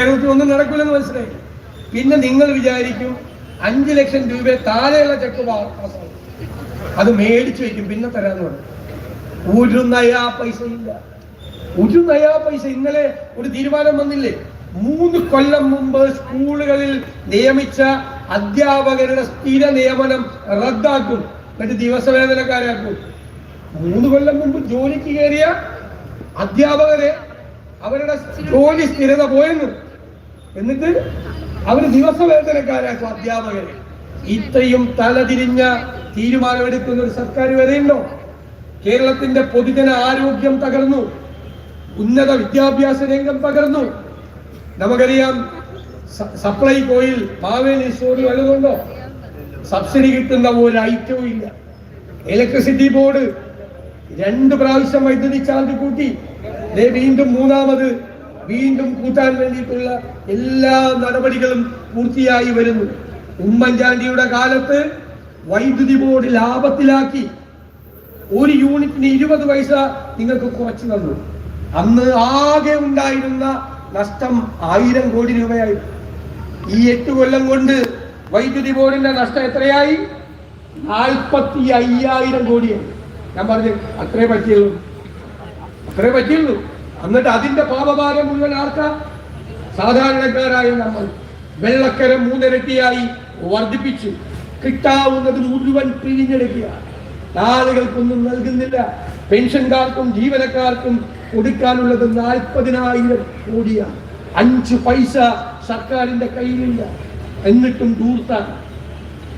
കേരളത്തിൽ ഒന്നും നടക്കില്ലെന്ന് മനസ്സിലായി. പിന്നെ നിങ്ങൾ വിചാരിക്കും അഞ്ചു ലക്ഷം രൂപ താഴെയുള്ള ചെക്ക് അത് മേടിച്ചു വെക്കും പിന്നെ തരാന്ന് പറഞ്ഞു ഒരു നയാ പൈസ ഇല്ല. ഒരു നയാ പൈസ ഇന്നലെ ഒരു തീരുമാനം വന്നില്ലേ? മൂന്ന് കൊല്ലം മുമ്പ് സ്കൂളുകളിൽ നിയമിച്ച അധ്യാപകരുടെ സ്ഥിര നിയമനം റദ്ദാക്കും. എന്നിട്ട് ദിവസവേതനക്കാരാക്കും. മൂന്ന് കൊല്ലം മുമ്പ് ജോലിക്ക് കയറിയ അധ്യാപകരെ അവരുടെ ജോലി സ്ഥിരത പോയെന്ന്. എന്നിട്ട് അവർ ദിവസവേതനക്കാരാക്കും അധ്യാപകരെ ഇത്രയും തലതിരിഞ്ഞ തീരുമാനമെടുക്കുന്ന ഒരു സർക്കാർ വരെയുണ്ടോ കേരളത്തിന്റെ പൊതുജന ആരോഗ്യം തകർന്നു. ഉന്നത വിദ്യാഭ്യാസ രംഗം തകർന്നു. നമുക്കറിയാം സപ്ലൈ കോയിൽ മാവേലി സ്റ്റോറിൽ വല്ലതുണ്ടോ സബ്സിഡി കിട്ടുന്ന ഒരു ഐറ്റവും ഇല്ല. ഇലക്ട്രിസിറ്റി ബോർഡ് രണ്ട് പ്രാവശ്യം വൈദ്യുതി ചാർജ് കൂട്ടി. വീണ്ടും മൂന്നാമത് വീണ്ടും കൂട്ടാൻ വേണ്ടിയിട്ടുള്ള എല്ലാ നടപടികളും പൂർത്തിയായി വരുന്നു. ഉമ്മൻചാണ്ടിയുടെ കാലത്ത് വൈദ്യുതി ബോർഡ് ലാഭത്തിലാക്കി ഒരു യൂണിറ്റിന് ഇരുപത് പൈസ നിങ്ങൾക്ക് കുറച്ചു തന്നു. അന്ന് ആകെ ഉണ്ടായിരുന്ന നഷ്ടം ആയിരം കോടി രൂപയായിരുന്നു ഈ എട്ട് കൊല്ലം കൊണ്ട് വൈദ്യുതി ബോർഡിന്റെ നഷ്ടം എത്രയായി? നാൽപ്പത്തി അയ്യായിരം കോടിയായി. ഞാൻ പറഞ്ഞു അത്രേ പറ്റിയുള്ളൂ. അത്രേ പറ്റിയുള്ളൂ. എന്നിട്ട് അതിന്റെ പാപഭാരം മുഴുവൻ ആർക്കാ? സാധാരണക്കാരായ നമ്മൾ വെള്ളക്കര മൂന്നിരട്ടിയായി വർദ്ധിപ്പിച്ച് കിട്ടാവുന്നത് മുഴുവൻ പിഴിഞ്ഞെടുക്കുക. ആളുകൾക്കൊന്നും നൽകുന്നില്ല. പെൻഷൻകാർക്കും ജീവനക്കാർക്കും കൊടുക്കാനുള്ളത് നാൽപ്പതിനായിരം കോടിയാണ്. അഞ്ച് പൈസ സർക്കാരിന്റെ കയ്യിലില്ല. എന്നിട്ടും ദൂർത്താണ്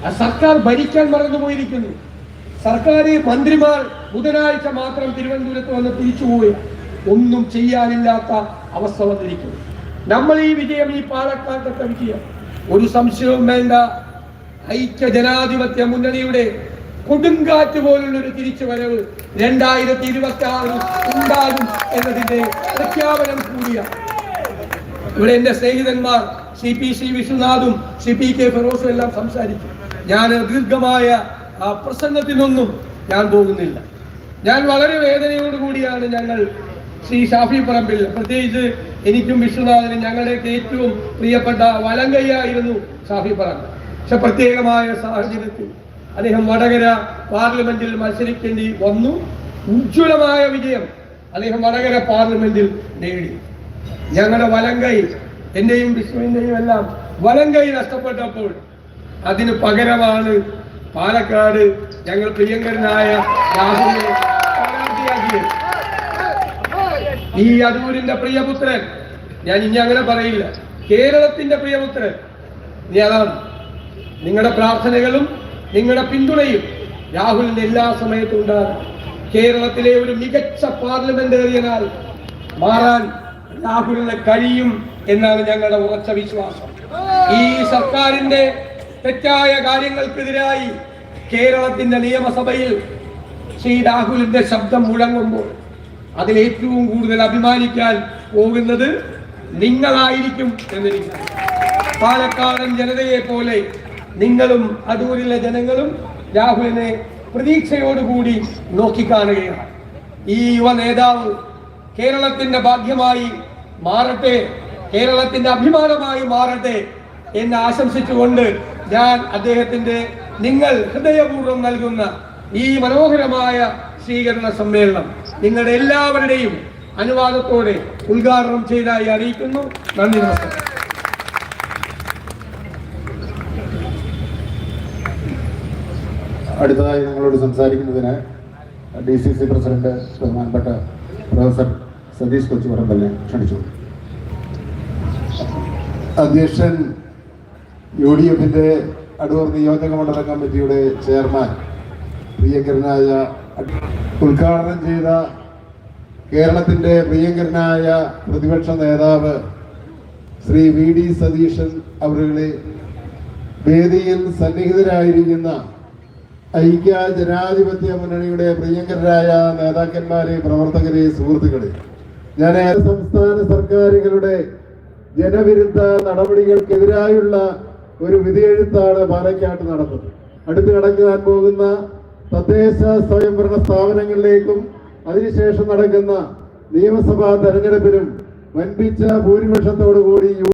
ആ സർക്കാർ ഭരിക്കാൻ മറന്നുപോയിരിക്കുന്നു. സർക്കാർ മന്ത്രിമാർ ബുധനാഴ്ച മാത്രം തിരുവനന്തപുരത്ത് വന്ന് തിരിച്ചുപോവുക ഒന്നും ചെയ്യാനില്ലാത്ത അവസ്ഥ വന്നിരിക്കുന്നു. നമ്മൾ ഈ വിജയം ഈ പാലക്കാട്ടത്തെ വിജയം. ഒരു സംശയവും വേണ്ട. ഐക്യ ജനാധിപത്യ മുന്നണിയുടെ കൊടുങ്കാറ്റ് പോലുള്ള ഒരു തിരിച്ചുവരവ് രണ്ടായിരത്തി ഇരുപത്തി ആറിൽ ഉണ്ടാകും എന്നതിന്റെ പ്രഖ്യാപനം കൂടിയാണ്. ഇവിടെ എന്റെ സ്നേഹിതന്മാർ സി പി സി വിശ്വനാഥും സി പി കെ ഫെറോസും എല്ലാം സംസാരിച്ചു ഞാൻ ദീർഘമായ പ്രസംഗത്തിനൊന്നും ഞാൻ പോകുന്നില്ല. ഞാൻ വളരെ വേദനയോടുകൂടിയാണ് ഞങ്ങൾ ശ്രീ ഷാഫി പറമ്പിൽ പ്രത്യേകിച്ച് എനിക്കും വിഷ്ണുനാഥനും ഞങ്ങളുടെയൊക്കെ ഏറ്റവും പ്രിയപ്പെട്ട വലങ്കയ്യായിരുന്നു ഷാഫി പറമ്പിൽ പക്ഷെ പ്രത്യേകമായ സാഹചര്യത്തിൽ അദ്ദേഹം വടകര പാർലമെന്റിൽ മത്സരിക്കേണ്ടി വന്നു. ഉജ്ജ്വലമായ വിജയം അദ്ദേഹം വടകര പാർലമെന്റിൽ നേടി. ഞങ്ങളുടെ വലങ്കൈ എന്റെയും വിഷ്ണുവിന്റെയും എല്ലാം വലങ്കൈ നഷ്ടപ്പെട്ടപ്പോൾ അതിന് പകരമാണ് പാലക്കാട് ഞങ്ങൾ പ്രിയങ്കരനായ രാഹുലിനെ സ്ഥാനാർത്ഥിയാക്കിയത്. ഈ അടൂരിന്റെ പ്രിയപുത്രൻ. ഞാൻ ഇനി അങ്ങനെ പറയില്ല. കേരളത്തിന്റെ പ്രിയപുത്രൻ. ഇനി അതാണ്. നിങ്ങളുടെ പ്രാർത്ഥനകളും നിങ്ങളുടെ പിന്തുണയും രാഹുലിന്റെ എല്ലാ സമയത്തും ഉണ്ടാകും കേരളത്തിലെ ഒരു മികച്ച പാർലമെന്റേറിയനാൽ മാറാൻ രാഹുലിന് കഴിയും എന്നാണ് ഞങ്ങളുടെ ഉറച്ച വിശ്വാസം. ഈ സർക്കാരിന്റെ തെറ്റായ കാര്യങ്ങൾക്കെതിരായി കേരളത്തിന്റെ നിയമസഭയിൽ ശ്രീ രാഹുലിന്റെ ശബ്ദം മുഴങ്ങുമ്പോൾ അതിൽ ഏറ്റവും കൂടുതൽ അഭിമാനിക്കാൻ പോകുന്നത് നിങ്ങളായിരിക്കും എന്നെനിക്ക് പാലക്കാടൻ ജനതയെ പോലെ നിങ്ങളും അടൂരിലെ ജനങ്ങളും രാഹുലിനെ പ്രതീക്ഷയോടുകൂടി നോക്കിക്കാണുകയാണ്. ഈ യുവ നേതാവ് കേരളത്തിന്റെ ഭാഗ്യമായി മാറട്ടെ കേരളത്തിന്റെ അഭിമാനമായി മാറട്ടെ എന്ന് ആശംസിച്ചുകൊണ്ട് ഞാൻ അദ്ദേഹത്തിന്റെ നിങ്ങൾ ഹൃദയപൂർവം നൽകുന്ന ഈ മനോഹരമായ സ്വീകരണ സമ്മേളനം നിങ്ങളുടെ എല്ലാവരുടെയും അനുവാദത്തോടെ ഉദ്ഘാടനം ചെയ്തതായി അറിയിക്കുന്നു. നന്ദി നമസ്കാരം. അടുത്തതായി നിങ്ങളോട് സംസാരിക്കുന്നതിന് ഡി സി സി പ്രസിഡന്റ് ബഹുമാനപ്പെട്ട പ്രൊഫസർ സതീഷ് കൊച്ചുപറമ്പലിനെ ക്ഷണിച്ചു. അധ്യക്ഷൻ യു ഡി എഫിന്റെ അടൂർ നിയോജക മണ്ഡല കമ്മിറ്റിയുടെ ചെയർമാൻ പ്രിയങ്കരനായ ഉദ്ഘാടനം ചെയ്ത കേരളത്തിന്റെ പ്രിയങ്കരനായ പ്രതിപക്ഷ നേതാവ് ശ്രീ വി ഡി സതീശൻ അവരുടെ വേദിയിൽ സന്നിഹിതരായിരിക്കുന്ന ഐക്യ ജനാധിപത്യ മുന്നണിയുടെ പ്രിയങ്കരായ നേതാക്കന്മാരെ പ്രവർത്തകരെ സുഹൃത്തുക്കളെ ഞാൻ സംസ്ഥാന സർക്കാരുകളുടെ ജനവിരുദ്ധ നടപടികൾക്കെതിരായുള്ള ഒരു വിധിയെഴുത്താണ് പാലക്കാട്ട് നടന്നത്. അടുത്ത് കടക്കാൻ പോകുന്ന തദ്ദേശ സ്വയംഭരണ സ്ഥാപനങ്ങളിലേക്കും അതിനുശേഷം നടക്കുന്ന നിയമസഭാ തെരഞ്ഞെടുപ്പിലും വൻപിച്ച ഭൂരിപക്ഷത്തോടുകൂടി യു